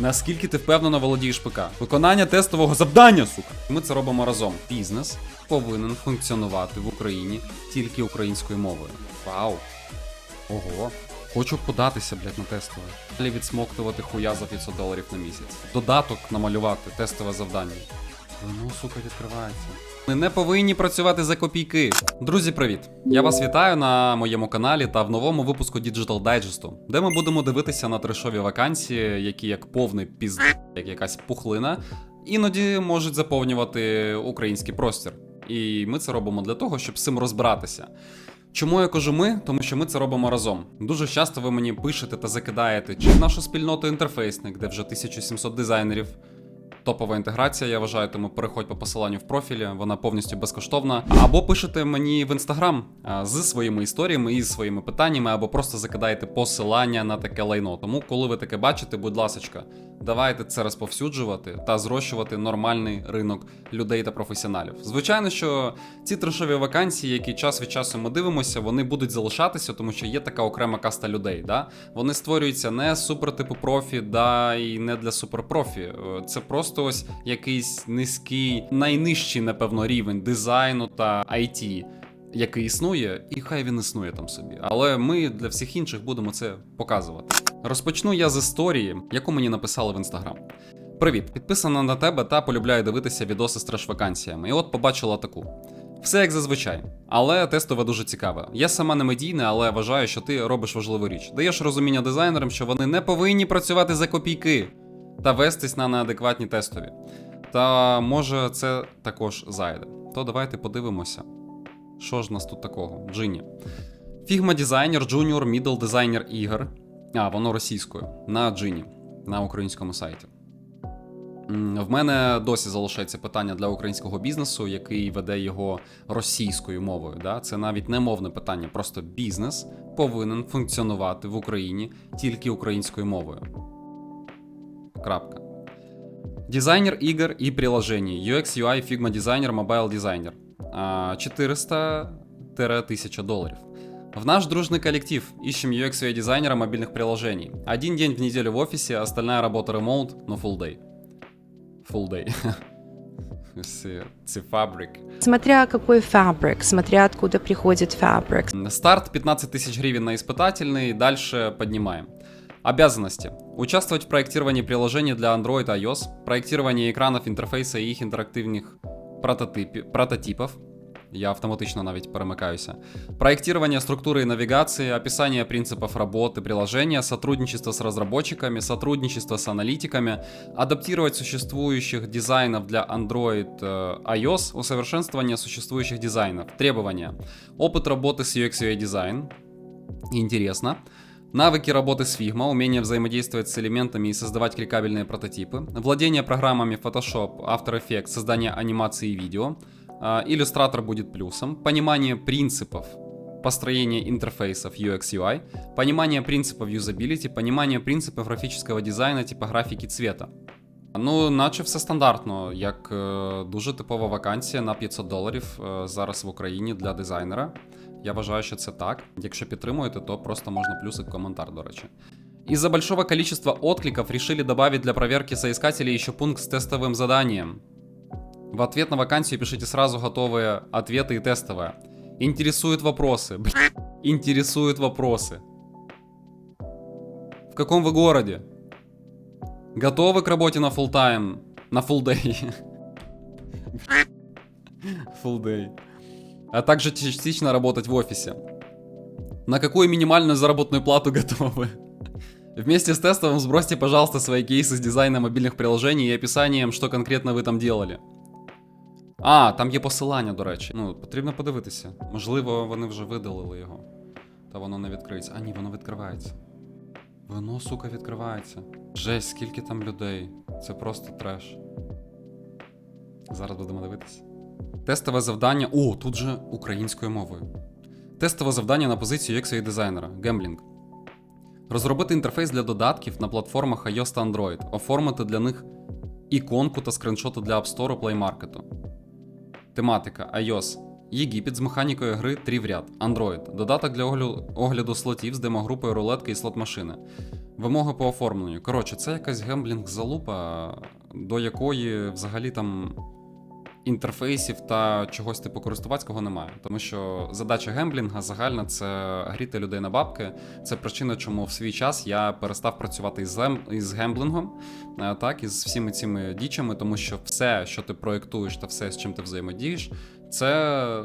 Наскільки ти впевнено володієш ПК? Виконання тестового завдання, сука. Ми це робимо разом. Бізнес повинен функціонувати в Україні тільки українською мовою. Вау! Ого. Хочу податися, блядь, на тестове. Далі відсмоктувати хуя за 500 доларів на місяць. Додаток намалювати, тестове завдання. Воно, сука, відкривається. Ми не повинні працювати за копійки. Друзі, привіт! Я вас вітаю на моєму каналі та в новому випуску Digital Digest, де ми будемо дивитися на трешові вакансії, які як повний пізд, як якась пухлина, іноді можуть заповнювати український простір. І ми це робимо для того, щоб з цим розбиратися. Чому я кажу ми? Тому що ми це робимо разом. Дуже часто ви мені пишете та закидаєте чи в нашу спільноту інтерфейсник, де вже 1700 дизайнерів. Топова інтеграція, я вважаю, тому переходь по посиланню в профілі, вона повністю безкоштовна. Або пишете мені в інстаграм з своїми історіями і своїми питаннями, або просто закидаєте посилання на таке лайно. Тому, коли ви таке бачите, будь ласочка, давайте це розповсюджувати та зрощувати нормальний ринок людей та професіоналів. Звичайно, що ці трешові вакансії, які час від часу ми дивимося, вони будуть залишатися, тому що є така окрема каста людей. Да? Вони створюються не супер типу профі, да і не для суперпрофі. Е, Це просто ось якийсь низький, найнижчий, напевно, рівень дизайну та IT. Який існує, і хай він існує там собі. Але ми для всіх інших будемо це показувати. Розпочну я з історії, яку мені написали в інстаграм. Привіт, підписана на тебе та полюбляю дивитися відоси з треш-вакансіями. І от побачила таку. Все як зазвичай, але тестове дуже цікаве. Я сама не медійна, але вважаю, що ти робиш важливу річ. Даєш розуміння дизайнерам, що вони не повинні працювати за копійки та вестись на неадекватні тестові. Та може це також зайде. То давайте подивимося. Що ж нас тут такого? Джині. Figma дизайнер, джуніор, мідл дизайнер ігор. А, воно російською. На Джині, на українському сайті. В мене досі залишається питання для українського бізнесу, який веде його російською мовою. Да? Це навіть не мовне питання, просто бізнес повинен функціонувати в Україні тільки українською мовою. Крапка. Дизайнер игр и приложений. UX, UI, Figma дизайнер, Mobile дизайнер. 400-1000 долларов. В наш дружный коллектив ищем UX UI дизайнера мобильных приложений. Один день в неделю в офисе, остальная работа ремоут, но full day. Full day. Фабрик. Смотря какой фабрик, смотря откуда приходит фабрик. Старт 15 тысяч гривен на испытательный, дальше поднимаем. Обязанности. Участвовать в проектировании приложений для Android и iOS, проектирование экранов интерфейса и их интерактивных прототипи- прототипов. Я автоматично навіть перемикаюся. Проектирование структуры и навигации, описание принципов работы приложения, сотрудничество с разработчиками, сотрудничество с аналитиками, адаптировать существующих дизайнов для Android, э, iOS, усовершенствование существующих дизайнов, требования, опыт работы с UX UI дизайн, интересно, Навыки работы с Figma, умение взаимодействовать с элементами и создавать кликабельные прототипы, владение программами Photoshop, After Effects, создание анимации и видео, иллюстратор будет плюсом, понимание принципов построения интерфейсов UX UI, понимание принципов юзабилити, понимание принципов графического дизайна, типографики цвета. Ну, наче все стандартно, як е, дуже типова вакансія на 500 доларів е, зараз в Україні для дизайнера. Я вважаю, що це так. Якщо підтримуєте, то просто можна плюсик коментар, до речі. Из-за большого количества откликов решили добавить для проверки соискателей еще пункт с тестовым заданием. В ответ на вакансию пишите сразу готовые ответы и тестовые. Интересуют вопросы. Блин, Интересуют вопросы. В каком вы городе? Готовы к работе на full time? На full day. Full day. А также частично работать в офисе. На какую минимальную заработную плату готовы? Вместе с тестовым сбросьте, пожалуйста, свои кейсы с дизайном мобильных приложений и описанием, що конкретно ви там делали. А, там є посилання, до речі. Ну, потрібно подивитися. Можливо, вони вже видалили його. Та воно не відкриється. А ні, воно відкривається. Воно, сука, відкривається. Жесть, скільки там людей. Це просто треш. Зараз будемо дивитися. Тестове завдання. О, тут же українською мовою. Тестове завдання на позицію UX UI дизайнера. Гемблінг. Розробити інтерфейс для додатків на платформах iOS та Android, оформити для них іконку та скриншоти для App Store Play Market. Тематика iOS. Єгипет з механікою гри 3 в ряд. Android. Додаток для огляду, слотів з демогрупою рулетки і слот машини. Вимоги по оформленню. Коротше, це якась гемблінг залупа, до якої взагалі там інтерфейсів та чогось типу користувацького немає. Тому що задача гемблінга загальна це гріти людей на бабки. Це причина, чому в свій час я перестав працювати із, гем... із гемблінгом, е, так, із всіми цими дічами, тому що все, що ти проєктуєш та все, з чим ти взаємодієш, це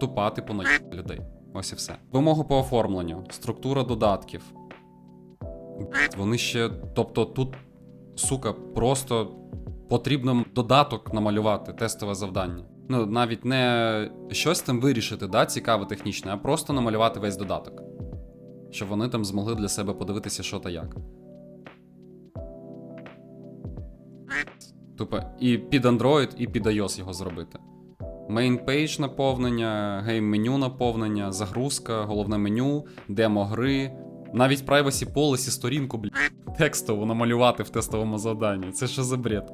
тупа типу на людей. Ось і все. Вимоги по оформленню, структура додатків. Вони ще. Тобто тут, сука, просто потрібно додаток намалювати, тестове завдання. Ну, навіть не щось там вирішити, да, цікаве технічне, а просто намалювати весь додаток. Щоб вони там змогли для себе подивитися, що та як. Тупо і під Android, і під iOS його зробити. Main page наповнення, гейм-меню наповнення, загрузка, головне меню, демо гри, навіть privacy policy сторінку, блядь, текстову намалювати в тестовому завданні. Це що за бред?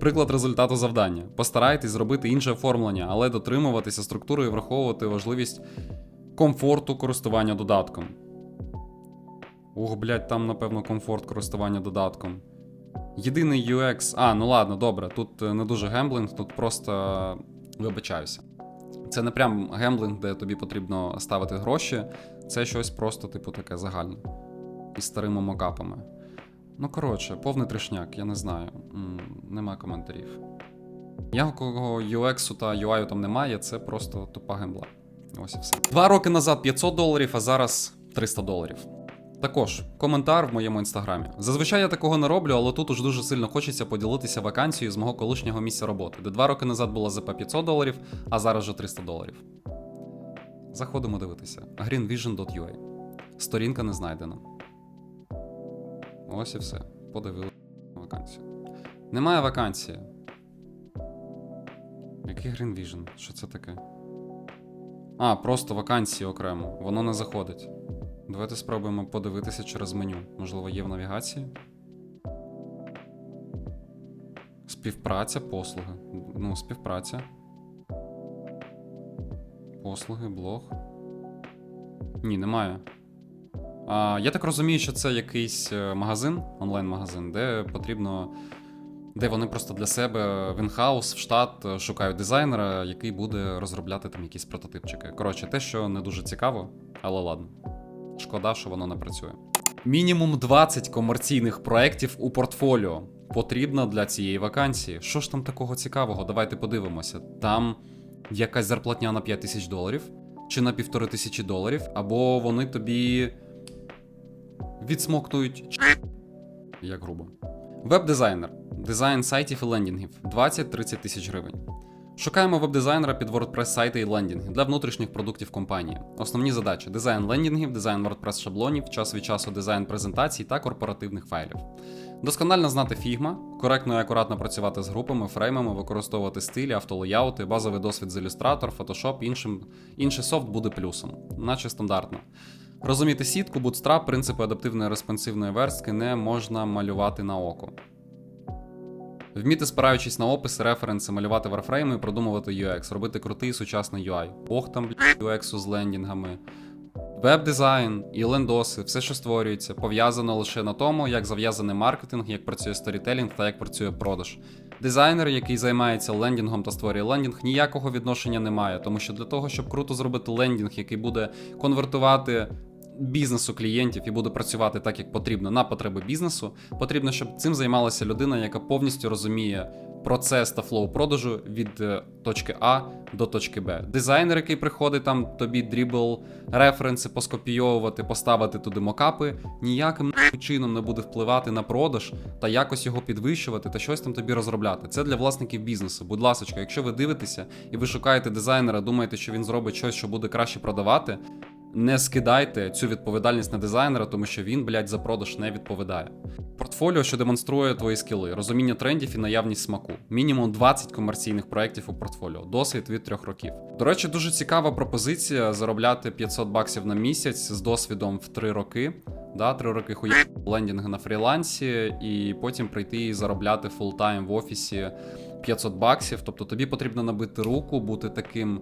Приклад результату завдання. Постарайтесь зробити інше оформлення, але дотримуватися структури і враховувати важливість комфорту користування додатком. Ох, блядь, там, напевно, комфорт користування додатком. Єдиний UX. А, ну ладно, добре. Тут е, не дуже гемблинг, тут просто е, вибачаюся. Це не прям гемблинг, де тобі потрібно ставити гроші. Це щось просто, типу, таке загальне. Із старими мокапами. Ну, коротше, повний трешняк, я не знаю. Нема коментарів. Ніякого UX та UI там немає, це просто тупа гембла. Ось і все. Два роки назад 500 доларів, а зараз 300 доларів. Також коментар в моєму інстаграмі. Зазвичай я такого не роблю, але тут уж дуже сильно хочеться поділитися вакансією з мого колишнього місця роботи, де два роки назад було ЗП 500 доларів, а зараз вже 300 доларів. Заходимо дивитися. greenvision.ua. Сторінка не знайдена. Ось і все. Подивили вакансію. Немає вакансії. Який Green Vision? Що це таке? А, просто вакансії окремо. Воно не заходить. Давайте спробуємо подивитися через меню. Можливо, є в навігації. Співпраця, послуги. Ну, співпраця. Послуги, блог. Ні, немає. Я так розумію, що це якийсь е, магазин, онлайн-магазин, де потрібно. Де вони просто для себе в інхаус, в штат е, шукають дизайнера, який буде розробляти там якісь прототипчики. Коротше, те, що не дуже цікаво, але ладно. Шкода, що воно не працює. Мінімум 20 комерційних проєктів у портфоліо потрібно для цієї вакансії. Що ж там такого цікавого? Давайте подивимося. Там якась зарплатня на 5 тисяч доларів чи на півтори тисячі доларів, або вони тобі відсмоктують як грубо. Веб-дизайнер. Дизайн сайтів і лендінгів 20-30 тисяч гривень. Шукаємо веб-дизайнера під WordPress сайти і лендінги для внутрішніх продуктів компанії. Основні задачі: дизайн лендінгів, дизайн WordPress шаблонів, час від часу дизайн презентацій та корпоративних файлів. Досконально знати Figma, коректно і акуратно працювати з групами, фреймами, використовувати стилі, автолеяути, базовий досвід з Illustrator, Photoshop, іншим, інший софт буде плюсом, наче стандартно. Розуміти сітку, Bootstrap, принципи адаптивної респонсивної верстки не можна малювати на око. Вміти, спираючись на описи, референси, малювати варфрейми і продумувати UX, робити крутий сучасний UI. Ох там блядь, UX з лендінгами. Веб-дизайн і лендоси, все, що створюється, пов'язано лише на тому, як зав'язаний маркетинг, як працює сторітелінг та як працює продаж. Дизайнер, який займається лендінгом та створює лендінг, ніякого відношення не має, тому що для того, щоб круто зробити лендінг, який буде конвертувати бізнесу клієнтів і буде працювати так, як потрібно на потреби бізнесу, потрібно, щоб цим займалася людина, яка повністю розуміє процес та флоу продажу від е, точки А до точки Б. Дизайнер, який приходить там тобі дрібл, референси поскопійовувати, поставити туди мокапи, ніяким чином не буде впливати на продаж та якось його підвищувати та щось там тобі розробляти. Це для власників бізнесу. Будь ласка, якщо ви дивитеся і ви шукаєте дизайнера, думаєте, що він зробить щось, що буде краще продавати. Не скидайте цю відповідальність на дизайнера, тому що він, блядь, за продаж не відповідає. Портфоліо, що демонструє твої скіли, розуміння трендів і наявність смаку. Мінімум 20 комерційних проєктів у портфоліо, досвід від 3 років. До речі, дуже цікава пропозиція заробляти 500 баксів на місяць з досвідом в 3 роки. Да, 3 роки хуя лендінги на фрілансі, і потім прийти і заробляти фултайм в офісі 500 баксів. Тобто тобі потрібно набити руку, бути таким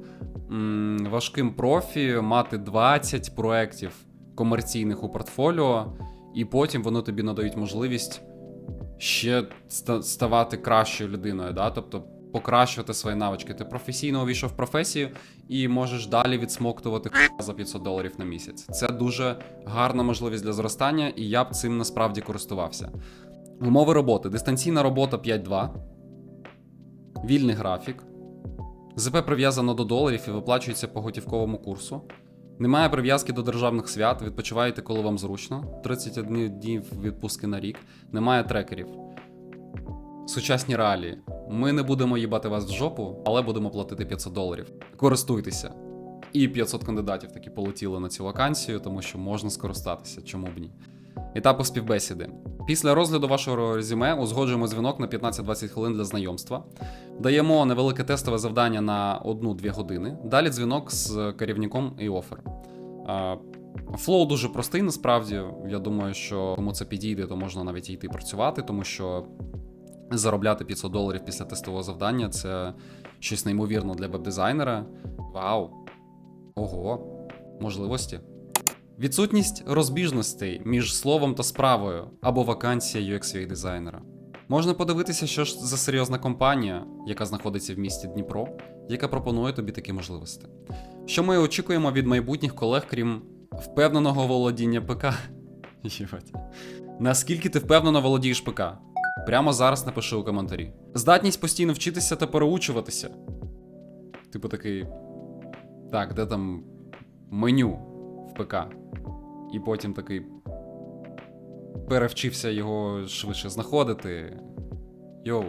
м, важким профі, мати 20 проєктів комерційних у портфоліо І потім вони тобі надають можливість ще ставати кращою людиною, да? тобто покращувати свої навички. Ти професійно увійшов в професію і можеш далі відсмоктувати за 500 доларів на місяць. Це дуже гарна можливість для зростання, і я б цим насправді користувався. Умови роботи: дистанційна робота 5.2, вільний графік. ЗП прив'язано до доларів і виплачується по готівковому курсу. Немає прив'язки до державних свят, відпочиваєте, коли вам зручно. 31 днів відпустки на рік. Немає трекерів. Сучасні реалії. Ми не будемо їбати вас в жопу, але будемо платити 500 доларів. Користуйтеся. І 500 кандидатів таки полетіли на цю вакансію, тому що можна скористатися, чому б ні. Етапи співбесіди. Після розгляду вашого резюме узгоджуємо дзвінок на 15-20 хвилин для знайомства. Даємо невелике тестове завдання на 1-2 години. Далі дзвінок з керівником і офер. Флоу дуже простий, насправді. Я думаю, що кому це підійде, то можна навіть йти працювати, тому що заробляти 500 доларів після тестового завдання це щось неймовірно для веб-дизайнера. Вау! Ого! Можливості. Відсутність розбіжностей між словом та справою або вакансія UX UI дизайнера. Можна подивитися, що ж за серйозна компанія, яка знаходиться в місті Дніпро, яка пропонує тобі такі можливості. Що ми очікуємо від майбутніх колег, крім впевненого володіння ПК? Єбать. Наскільки ти впевнено володієш ПК? Прямо зараз напиши у коментарі. Здатність постійно вчитися та переучуватися. Типу такий. Так, де там меню ПК? І потім такий. Перевчився його швидше знаходити. Йоу.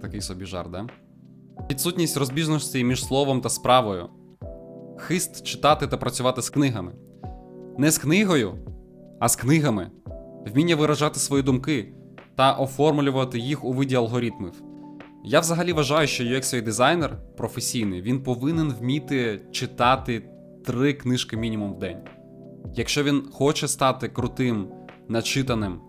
Такий собі жарт, да? Відсутність розбіжності між словом та справою. Хист читати та працювати з книгами. Не з книгою, а з книгами. Вміння виражати свої думки та оформлювати їх у виді алгоритмів. Я взагалі вважаю, що UX-дизайнер професійний, він повинен вміти читати три книжки мінімум в день. Якщо він хоче стати крутим, начитаним,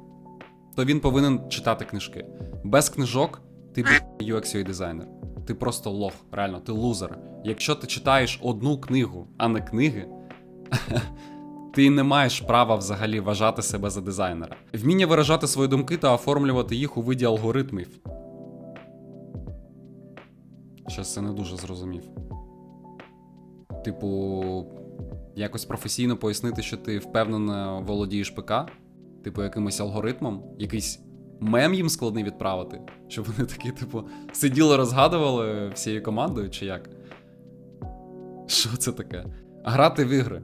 то він повинен читати книжки. Без книжок ти UX UI дизайнер. Ти просто лох, реально, ти лузер. Якщо ти читаєш одну книгу, а не книги, ти не маєш права взагалі вважати себе за дизайнера. Вміння виражати свої думки та оформлювати їх у виді алгоритмів. Щас це не дуже зрозумів. Типу, якось професійно пояснити, що ти впевнено володієш ПК, типу, якимось алгоритмом, якийсь мем їм складний відправити, щоб вони такі, типу, сиділи, розгадували всією командою, чи як? Що це таке? Грати в ігри.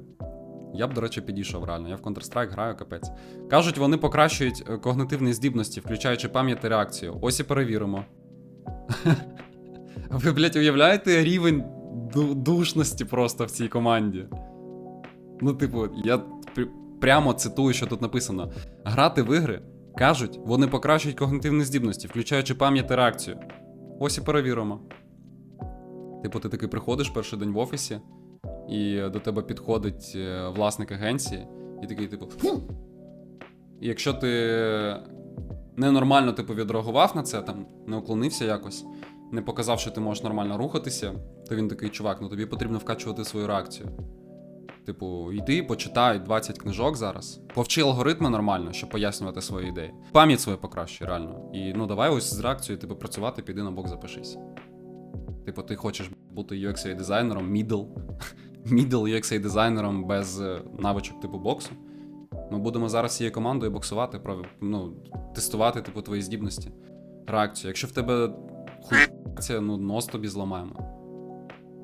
Я б, до речі, підійшов реально. Я в Counter-Strike граю капець. Кажуть, вони покращують е, когнитивні здібності, включаючи пам'ять та реакцію. Ось і перевіримо. Ви, блядь, уявляєте рівень душності просто в цій команді? Ну, типу, я пр- прямо цитую, що тут написано: грати в ігри, кажуть, вони покращують когнитивні здібності, включаючи пам'ять та реакцію. Ось і перевіримо. Типу, ти такий приходиш перший день в офісі, і до тебе підходить е, власник агенції, і такий, типу. І якщо ти ненормально типу, відреагував на це, там, не уклонився якось, не показав, що ти можеш нормально рухатися, то він такий, чувак, ну тобі потрібно вкачувати свою реакцію. Типу, йди, почитай 20 книжок зараз. Повчи алгоритми нормально, щоб пояснювати свої ідеї. Пам'ять свою покращуй, реально. І ну давай ось з реакцією, типу, працювати, піди на бок запишись. Типу, ти хочеш бути UX дизайнером, middle, middle UX дизайнером без е, навичок типу боксу. Ми будемо зараз цією командою боксувати, ну, тестувати, типу, твої здібності, реакцію. Якщо в тебе хуй реакція, ну нос тобі зламаємо.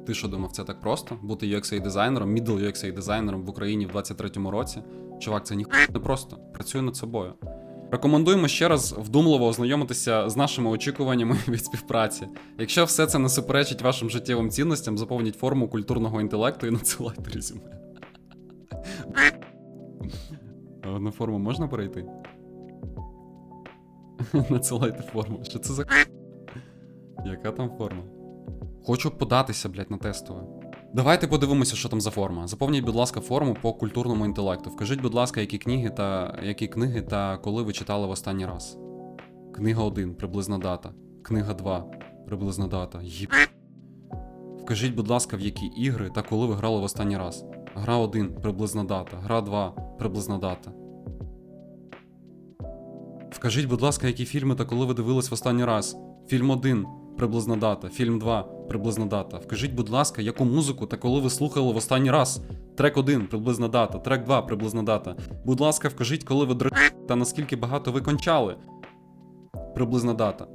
Ти що думав, це так просто? Бути UX дизайнером, middle UX дизайнером в Україні в 23-му році? Чувак, це ніхуя не просто. Працюй над собою. Рекомендуємо ще раз вдумливо ознайомитися з нашими очікуваннями від співпраці. Якщо все це не суперечить вашим життєвим цінностям, заповніть форму культурного інтелекту і надсилайте резюме. На форму можна перейти? Надсилайте форму. Що це за? Яка там форма? Хочу податися, блядь, на тестове. Давайте подивимося, що там за форма. Заповніть, будь ласка, форму по культурному інтелекту. Вкажіть, будь ласка, які книги та які книги та коли ви читали в останній раз. Книга 1, приблизна дата. Книга 2, приблизна дата. Єб... Вкажіть, будь ласка, в які ігри та коли ви грали в останній раз. Гра 1, приблизна дата. Гра 2, приблизна дата. Вкажіть, будь ласка, які фільми та коли ви дивились в останній раз? Фільм 1 приблизна дата, фільм 2 приблизна дата. Вкажіть, будь ласка, яку музику та коли ви слухали в останній раз? Трек 1 приблизна дата, трек 2 приблизна дата. Будь ласка, вкажіть, коли ви др... та наскільки багато ви кончали. Приблизна дата.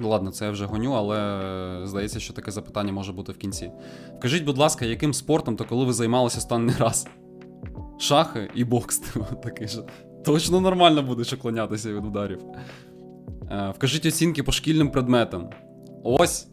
Ну, Ладно, це я вже гоню, але е, здається, що таке запитання може бути в кінці. Вкажіть, будь ласка, яким спортом та коли ви займалися останній раз? Шахи і бокс, типу, такий же. Точно нормально будеш уклонятися від ударів. Е, Вкажіть оцінки по шкільним предметам. Ось.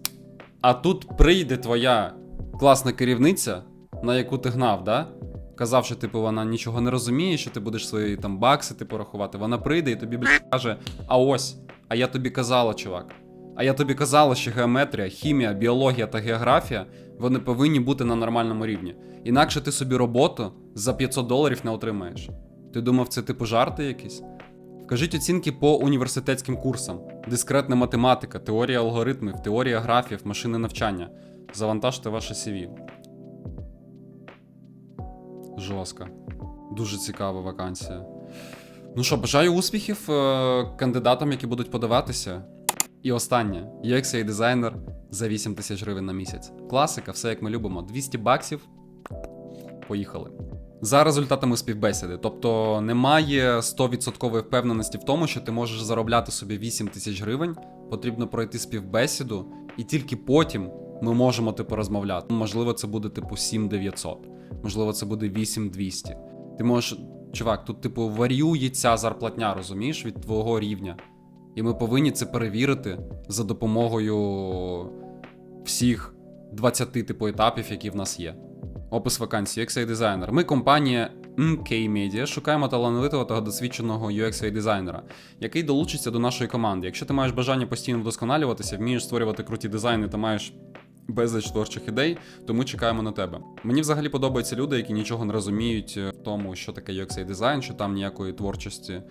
А тут прийде твоя класна керівниця, на яку ти гнав, да? Казав, що типу вона нічого не розуміє, що ти будеш свої там бакси типу рахувати. Вона прийде і тобі блядь, каже: А ось, а я тобі казала, чувак. А я тобі казала, що геометрія, хімія, біологія та географія вони повинні бути на нормальному рівні. Інакше ти собі роботу за 500 доларів не отримаєш. Ти думав, це типу жарти якісь? Вкажіть оцінки по університетським курсам: дискретна математика, теорія алгоритмів, теорія графів, машини навчання. Завантажте ваше CV. Жорстко. Дуже цікава вакансія. Ну що, бажаю успіхів е, кандидатам, які будуть подаватися. І останнє: UX дизайнер за 8 тисяч гривень на місяць. Класика, все як ми любимо. 200 баксів. Поїхали. За результатами співбесіди. Тобто немає 100% впевненості в тому, що ти можеш заробляти собі 8 тисяч гривень. Потрібно пройти співбесіду, і тільки потім ми можемо типу розмовляти. Можливо, це буде типу 7900, можливо, це буде 8200. Ти можеш. Чувак, тут, типу, варіюється зарплатня, розумієш, від твого рівня. І ми повинні це перевірити за допомогою всіх 20 типу етапів, які в нас є. Опис вакансії UX дизайнер. Ми компанія MK Media шукаємо талановитого та досвідченого UX дизайнера, який долучиться до нашої команди. Якщо ти маєш бажання постійно вдосконалюватися, вмієш створювати круті дизайни та маєш безліч творчих ідей, то ми чекаємо на тебе. Мені взагалі подобаються люди, які нічого не розуміють е, в тому, що таке UX дизайн, що там ніякої творчості е,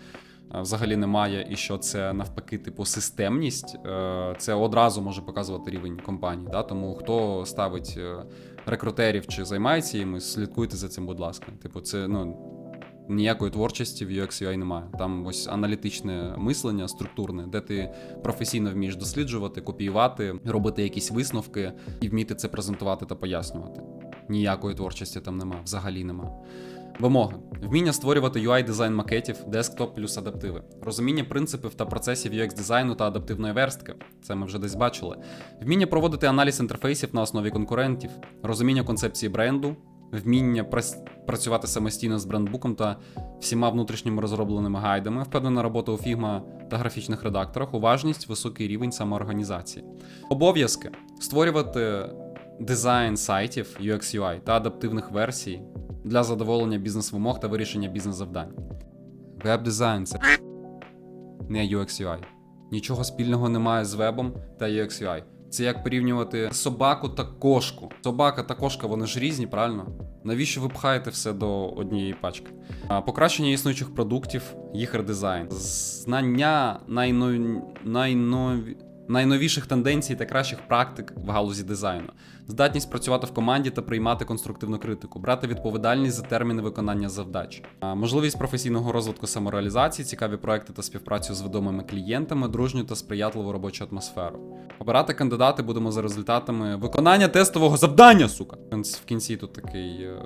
взагалі немає, і що це навпаки, типу, системність. Е, Це одразу може показувати рівень компанії. Да? Тому хто ставить рекрутерів чи займається їм, слідкуйте за цим, будь ласка. Типу, це ну. Ніякої творчості в UX UI немає. Там ось аналітичне мислення, структурне, де ти професійно вмієш досліджувати, копіювати, робити якісь висновки і вміти це презентувати та пояснювати. Ніякої творчості там нема, взагалі нема. Вимоги: вміння створювати UI дизайн макетів, десктоп плюс адаптиви, розуміння принципів та процесів UX дизайну та адаптивної верстки. Це ми вже десь бачили. Вміння проводити аналіз інтерфейсів на основі конкурентів, розуміння концепції бренду, вміння працювати самостійно з брендбуком та всіма внутрішніми розробленими гайдами, впевнена робота у Figma та графічних редакторах, уважність, високий рівень самоорганізації. Обов'язки створювати дизайн сайтів UX UI та адаптивних версій для задоволення бізнес-вимог та вирішення бізнес-завдань. Веб-дизайн це не UX UI. Нічого спільного немає з вебом та UX UI. Це як порівнювати собаку та кошку. Собака та кошка вони ж різні, правильно? Навіщо ви пхаєте все до однієї пачки? Покращення існуючих продуктів, їх редизайн, знання найно... найнові... найновіших тенденцій та кращих практик в галузі дизайну, здатність працювати в команді та приймати конструктивну критику, брати відповідальність за терміни виконання завдач, можливість професійного розвитку самореалізації, цікаві проекти та співпрацю з відомими клієнтами, дружню та сприятливу робочу атмосферу. Обирати кандидати будемо за результатами виконання тестового завдання, сука. В кінці тут такий. е,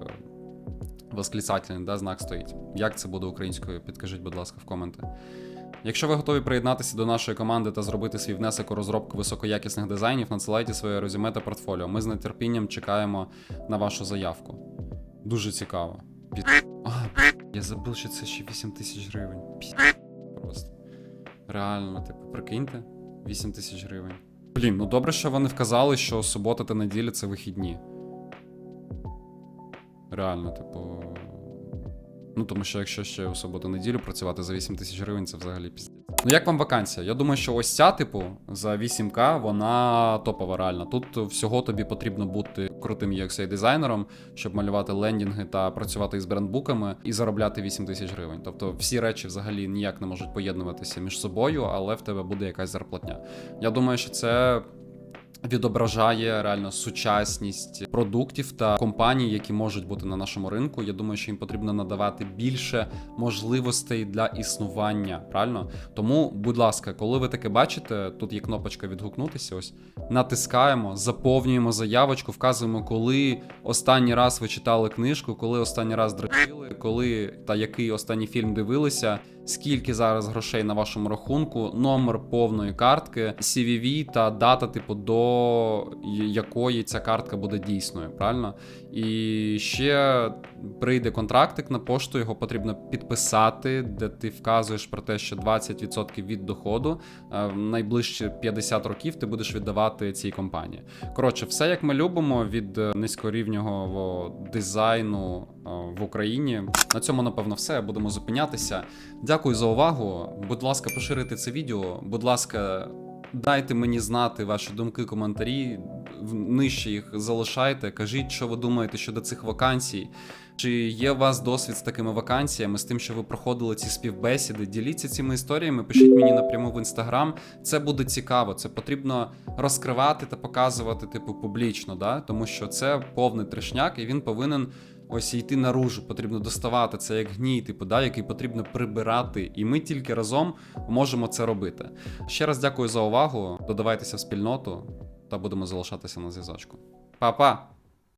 Восклицательний да, знак стоїть. Як це буде українською? Підкажіть, будь ласка, в коменти. Якщо ви готові приєднатися до нашої команди та зробити свій внесок у розробку високоякісних дизайнів, надсилайте своє резюме та портфоліо. Ми з нетерпінням чекаємо на вашу заявку. Дуже цікаво. Під... А, я забув, що це ще 8 тисяч гривень. Пі... Просто. Реально, типу, прикиньте, 8 тисяч гривень. Блін, ну добре, що вони вказали, що субота та неділя це вихідні. Реально, типу. Ну, тому що якщо ще у суботу-неділю працювати за 8 тисяч гривень, це взагалі піздець. Ну, як вам вакансія? Я думаю, що ось ця, типу, за 8К, вона топова реально. Тут всього тобі потрібно бути крутим UX дизайнером, щоб малювати лендінги та працювати із брендбуками і заробляти 8 тисяч гривень. Тобто всі речі взагалі ніяк не можуть поєднуватися між собою, але в тебе буде якась зарплатня. Я думаю, що це відображає реально сучасність продуктів та компаній, які можуть бути на нашому ринку. Я думаю, що їм потрібно надавати більше можливостей для існування. Правильно? Тому, будь ласка, коли ви таке бачите, тут є кнопочка відгукнутися. Ось натискаємо, заповнюємо заявочку, вказуємо, коли останній раз ви читали книжку, коли останній раз дрочили, коли та який останній фільм дивилися. Скільки зараз грошей на вашому рахунку, номер повної картки, CVV та дата, типу, до якої ця картка буде дійсною, правильно? І ще прийде контрактик на пошту, його потрібно підписати, де ти вказуєш про те, що 20% від доходу е, в найближчі 50 років ти будеш віддавати цій компанії. Коротше, все як ми любимо від е, низькорівнього дизайну е, в Україні. На цьому, напевно, все. Будемо зупинятися. Дякую за увагу. Будь ласка, поширити це відео. Будь ласка, дайте мені знати ваші думки, коментарі. Нижче їх залишайте. Кажіть, що ви думаєте щодо цих вакансій. Чи є у вас досвід з такими вакансіями, з тим, що ви проходили ці співбесіди? Діліться цими історіями, пишіть мені напряму в інстаграм. Це буде цікаво. Це потрібно розкривати та показувати, типу, публічно, да? тому що це повний трешняк, і він повинен ось йти наружу. Потрібно доставати це як гній, типу, да, який потрібно прибирати. І ми тільки разом можемо це робити. Ще раз дякую за увагу. Додавайтеся в спільноту та будемо залишатися на зв'язочку. Па-па!